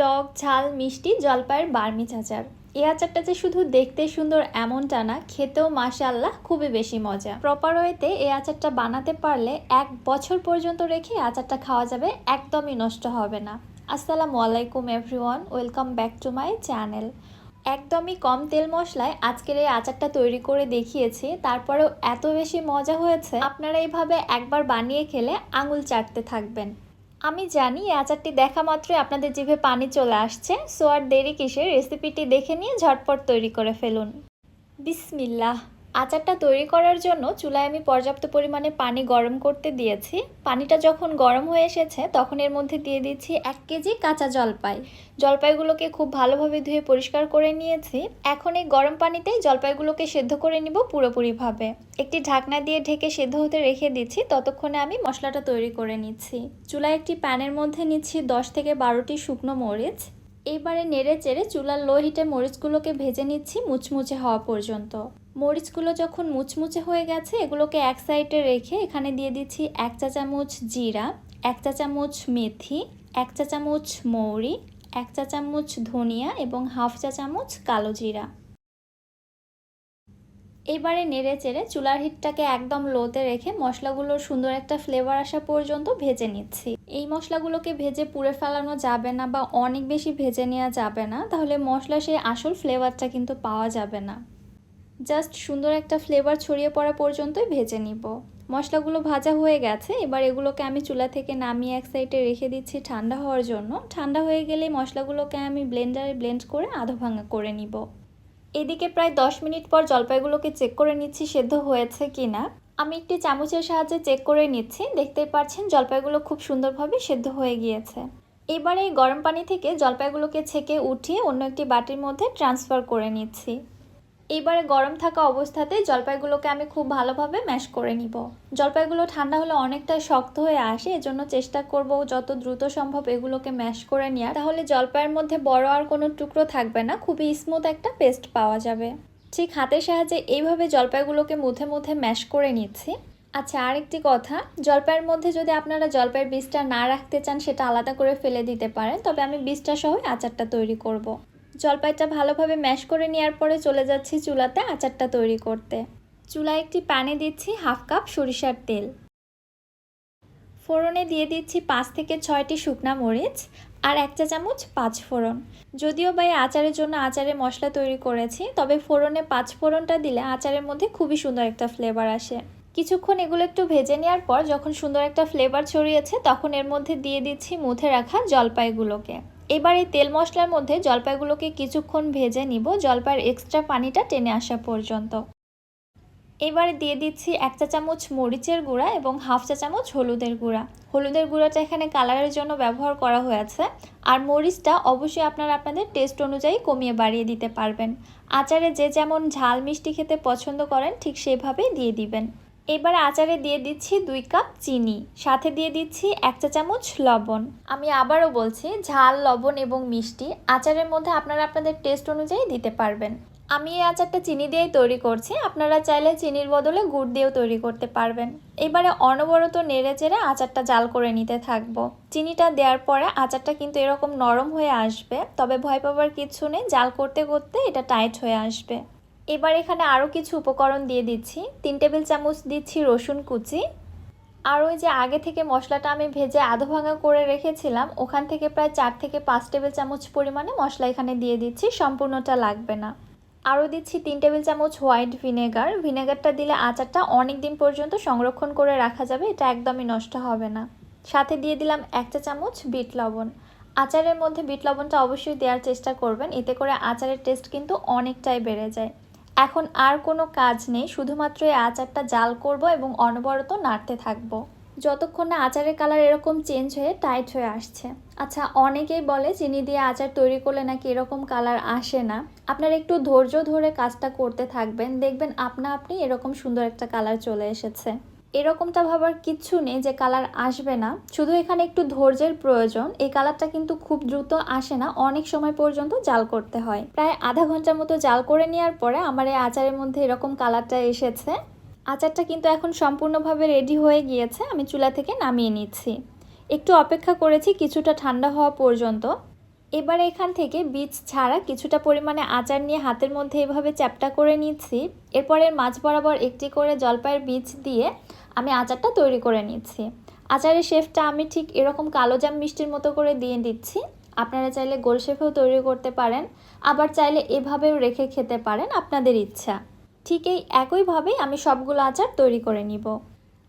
টক, ঝাল, মিষ্টি, জলপাইয়ের বার্মিজ আচার এই আচারটা যে শুধু দেখতে সুন্দর এমনটা না, খেতেও মাশাল্লাহ খুবই বেশি মজা। প্রপার ওয়েতে এই আচারটা বানাতে পারলে এক বছর পর্যন্ত রেখে আচারটা খাওয়া যাবে, একদমই নষ্ট হবে না। আসসালামু আলাইকুম everyone welcome back to my channel একদমই কম তেল মশলায় আজকের এই আচারটা তৈরি করে দেখিয়েছি, তারপরেও এত বেশি মজা হয়েছে। আপনারা এইভাবে একবার বানিয়ে খেলে আঙুল চাটতে থাকবেন। আমি জানি আচারটি দেখা মাত্রই আপনাদের জিভে পানি চলে আসছে, সো আর দেরি কিসের? রেসিপিটি দেখে নিয়ে ঝটপট তৈরি করে ফেলুন। বিসমিল্লাহ। আচারটা তৈরি করার জন্য চুলায় আমি পর্যাপ্ত পরিমাণে পানি গরম করতে দিয়েছি। পানিটা যখন গরম হয়ে এসেছে, তখন এর মধ্যে দিয়ে দিচ্ছি এক কেজি কাঁচা জলপাই। জলপাইগুলোকে খুব ভালোভাবে ধুয়ে পরিষ্কার করে নিয়েছি। এখন এই গরম পানিতেই জলপাইগুলোকে সেদ্ধ করে নিব পুরোপুরিভাবে। একটি ঢাকনা দিয়ে ঢেকে সেদ্ধ হতে রেখে দিচ্ছি, ততক্ষণে আমি মশলাটা তৈরি করে নিচ্ছি। চুলায় একটি প্যানের মধ্যে নিচ্ছি দশ থেকে বারোটি শুকনো মরিচ। এবারে নেড়ে চেড়ে চুলার লো হিটে মরিচগুলোকে ভেজে নিচ্ছি মুচমুচে হওয়া পর্যন্ত। মরিচগুলো যখন মুচমুচে হয়ে গেছে, এগুলোকে এক সাইডে রেখে এখানে দিয়ে দিচ্ছি এক চা চামচ জিরা, এক চা চামচ মেথি, এক চা চামচ মৌরি, এক চা চামচ ধনিয়া এবং হাফ চা চামচ কালো জিরা। এবারে নেড়ে চেড়ে চুলার হিটটাকে একদম লোতে রেখে মশলাগুলোর সুন্দর একটা ফ্লেভার আসা পর্যন্ত ভেজে নিচ্ছি। এই মশলাগুলোকে ভেজে পুড়ে ফেলানো যাবে না বা অনেক বেশি ভেজে নেওয়া যাবে না, তাহলে মশলা সেই আসল ফ্লেভারটা কিন্তু পাওয়া যাবে না। জাস্ট সুন্দর একটা ফ্লেভার ছড়িয়ে পড়া পর্যন্তই ভেজে নিব। মশলাগুলো ভাজা হয়ে গেছে, এবার এগুলোকে আমি চুলা থেকে নামিয়ে এক সাইডে রেখে দিচ্ছি ঠান্ডা হওয়ার জন্য। ঠান্ডা হয়ে গেলে মশলাগুলোকে আমি ব্লেন্ডারে ব্লেন্ড করে আধো ভাঙা করে নিব। এদিকে প্রায় দশ মিনিট পর জলপাইগুলোকে চেক করে নিচ্ছি সেদ্ধ হয়েছে কি না আমি একটি চামচের সাহায্যে চেক করে নিচ্ছি, দেখতেই পাচ্ছেন জলপাইগুলো খুব সুন্দরভাবে সেদ্ধ হয়ে গিয়েছে। এবারে এই গরম পানি থেকে জলপাইগুলোকে ছেঁকে উঠিয়ে অন্য একটি বাটির মধ্যে ট্রান্সফার করে নিচ্ছি। এবারে গরম থাকা অবস্থাতে জলপাইগুলোকে আমি খুব ভালোভাবে ম্যাশ করে নিব। জলপাইগুলো ঠান্ডা হলে অনেকটা শক্ত হয়ে আসে, এজন্য চেষ্টা করব যত দ্রুত সম্ভব এগুলোকে ম্যাশ করে নেওয়ার তাহলে জলপাইয়ের মধ্যে বড় আর কোনো টুকরো থাকবে না, খুবই স্মুথ একটা পেস্ট পাওয়া যাবে। ঠিক হাতের সাহায্যে এইভাবে জলপাইগুলোকে মুথে মুথে ম্যাশ করে নিচ্ছি। আচ্ছা আরেকটি কথা, জলপাইয়ের মধ্যে যদি আপনারা জলপাইয়ের বীজটা না রাখতে চান, সেটা আলাদা করে ফেলে দিতে পারেন, তবে আমি বীজটা সহ আচারটা তৈরি করব। জলপাইটা ভালোভাবে ম্যাশ করে নেওয়ার পরে চলে যাচ্ছি চুলাতে আচারটা তৈরি করতে। চুলায় একটি প্যানে দিচ্ছি হাফ কাপ সরিষার তেল। ফোড়নে দিয়ে দিচ্ছি পাঁচ থেকে ছয়টি শুকনা মরিচ আর এক চা চামচ পাঁচ ফোড়ন। যদিও বা এই আচারের জন্য আচারের মশলা তৈরি করেছি, তবে ফোড়নে পাঁচ ফোড়নটা দিলে আচারের মধ্যে খুবই সুন্দর একটা ফ্লেভার আসে। কিছুক্ষণ এগুলো একটু ভেজে নেওয়ার পর যখন সুন্দর একটা ফ্লেভার ছড়িয়েছে, তখন এর মধ্যে দিয়ে দিচ্ছি মুথে রাখা জলপাইগুলোকে। এবার এই তেল মশলার মধ্যে জলপাইগুলোকে কিছুক্ষণ ভেজে নিব, জলপাইয়ের এক্সট্রা পানিটা টেনে আসা পর্যন্ত। এবারে দিয়ে দিচ্ছি এক চা চামচ মরিচের গুঁড়া এবং হাফ চা চামচ হলুদের গুঁড়া। হলুদের গুঁড়াটা এখানে কালারের জন্য ব্যবহার করা হয়েছে। আর মরিচটা অবশ্যই আপনারা আপনাদের টেস্ট অনুযায়ী কমিয়ে বাড়িয়ে দিতে পারবেন। আচারে যে যেমন ঝাল মিষ্টি খেতে পছন্দ করেন, ঠিক সেভাবেই দিয়ে দিবেন। এবার আচারে দিয়ে দিচ্ছি দুই কাপ চিনি, সাথে দিয়ে দিচ্ছি এক চা চামচ লবণ। আমি আবারও বলছি, ঝাল, লবণ এবং মিষ্টি আচারের মধ্যে আপনারা আপনাদের টেস্ট অনুযায়ী দিতে পারবেন। আমি এই আচারটা চিনি দিয়েই তৈরি করছি, আপনারা চাইলে চিনির বদলে গুড় দিয়েও তৈরি করতে পারবেন। এবারে অনবরত নেড়ে চেড়ে আচারটা জাল করে নিতে থাকব। চিনিটা দেওয়ার পরে আচারটা কিন্তু এরকম নরম হয়ে আসবে, তবে ভয় পাবার কিছু নেই, জাল করতে করতে এটা টাইট হয়ে আসবে। এবার এখানে আরও কিছু উপকরণ দিয়ে দিচ্ছি। তিন টেবিল চামচ দিচ্ছি রসুন কুচি। আর ওই যে আগে থেকে মশলাটা আমি ভেজে আধো ভাঙা করে রেখেছিলাম, ওখান থেকে প্রায় চার থেকে পাঁচ টেবিল চামচ পরিমাণে মশলা এখানে দিয়ে দিচ্ছি, সম্পূর্ণটা লাগবে না। আরও দিচ্ছি তিন টেবিল চামচ হোয়াইট ভিনেগার। ভিনেগারটা দিলে আচারটা অনেক দিন পর্যন্ত সংরক্ষণ করে রাখা যাবে, এটা একদমই নষ্ট হবে না। সাথে দিয়ে দিলাম এক চা চামচ বিট লবণ। আচারের মধ্যে বিট লবণটা অবশ্যই দেওয়ার চেষ্টা করবেন, এতে করে আচারের টেস্ট কিন্তু অনেকটাই বেড়ে যায়। এখন আর কোনো কাজ নেই, শুধুমাত্র এই আচারটা জাল করব এবং অনবরত নাড়তে থাকব। যতক্ষণ না আচারের কালার এরকম চেঞ্জ হয়ে টাইট হয়ে আসছে। আচ্ছা অনেকেই বলে চিনি দিয়ে আচার তৈরি করলে নাকি এরকম কালার আসে না। আপনারা একটু ধৈর্য ধরে কাজটা করতে থাকবেন, দেখবেন আপনা আপনি এরকম সুন্দর একটা কালার চলে এসেছে। এরকমটা ভাবার কিচ্ছু নেই যে কালার আসবে না। শুধু এখানে একটু ধৈর্যের প্রয়োজন। এই কালারটা কিন্তু খুব দ্রুত আসে না, অনেক সময় পর্যন্ত জাল করতে হয়। প্রায় আধা ঘণ্টার মতো জাল করে নেওয়ার পরে আমার এই আচারের মধ্যে এরকম কালারটা এসেছে। আচারটা কিন্তু এখন সম্পূর্ণভাবে রেডি হয়ে গিয়েছে, আমি চুলা থেকে নামিয়ে নিচ্ছি। একটু অপেক্ষা করেছি, কিছুটা ঠান্ডা হওয়া পর্যন্ত। এবার এখান থেকে বীজ ছাড়া কিছুটা পরিমাণে আচার নিয়ে হাতের মধ্যে এভাবে চ্যাপটা করে নিচ্ছি। এরপরের মাছ বরাবর একটি করে জলপাইয়ের বীজ দিয়ে আমি আচারটা তৈরি করে নিচ্ছি। আচারের শেফটা আমি ঠিক এরকম কালো জাম মিষ্টির মতো করে দিয়ে দিচ্ছি। আপনারা চাইলে গোল শেফেও তৈরি করতে পারেন, আবার চাইলে এভাবেও রেখে খেতে পারেন আপনাদের ইচ্ছা। ঠিক এই একইভাবেই আমি সবগুলো আচার তৈরি করে নিব।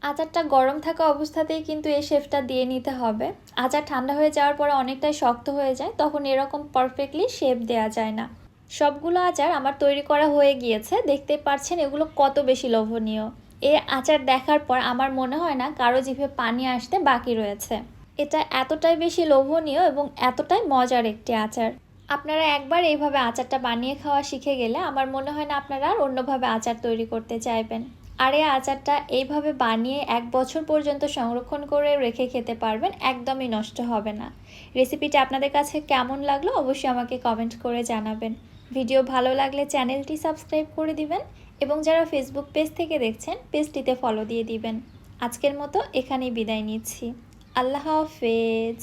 আচারটা গরম থাকা অবস্থাতেই কিন্তু এই শেফটা দিয়ে নিতে হবে। আচার ঠান্ডা হয়ে যাওয়ার পরে অনেকটাই শক্ত হয়ে যায়, তখন এরকম পারফেক্টলি শেপ দেওয়া যায় না। সবগুলো আচার আমার তৈরি করা হয়ে গিয়েছে দেখতে পাচ্ছেন এগুলো কত বেশি লোভনীয়। এই আচার দেখার পর আমার মনে হয় না কারও জিভে পানি আসতে বাকি রয়েছে। এটা এতটাই বেশি লোভনীয় এবং এতটাই মজার একটি আচার। আপনারা একবার এইভাবে আচারটা বানিয়ে খাওয়া শিখে গেলে আমার মনে হয় না আপনারা আর অন্যভাবে আচার তৈরি করতে চাইবেন। আর এই আচারটা এইভাবে বানিয়ে এক বছর পর্যন্ত সংরক্ষণ করে রেখে খেতে পারবেন একদমই নষ্ট হবে না। রেসিপিটা আপনাদের কাছে কেমন লাগল অবশ্যই আমাকে কমেন্ট করে জানাবেন। ভিডিও ভালো লাগলে চ্যানেলটি সাবস্ক্রাইব করে দিবেন। এবং যারা ফেসবুক পেজ থেকে দেখছেন পেজটিতে ফলো দিয়ে দিবেন। আজকের মতো এখানেই বিদায় নিচ্ছি। আল্লাহ হাফেজ।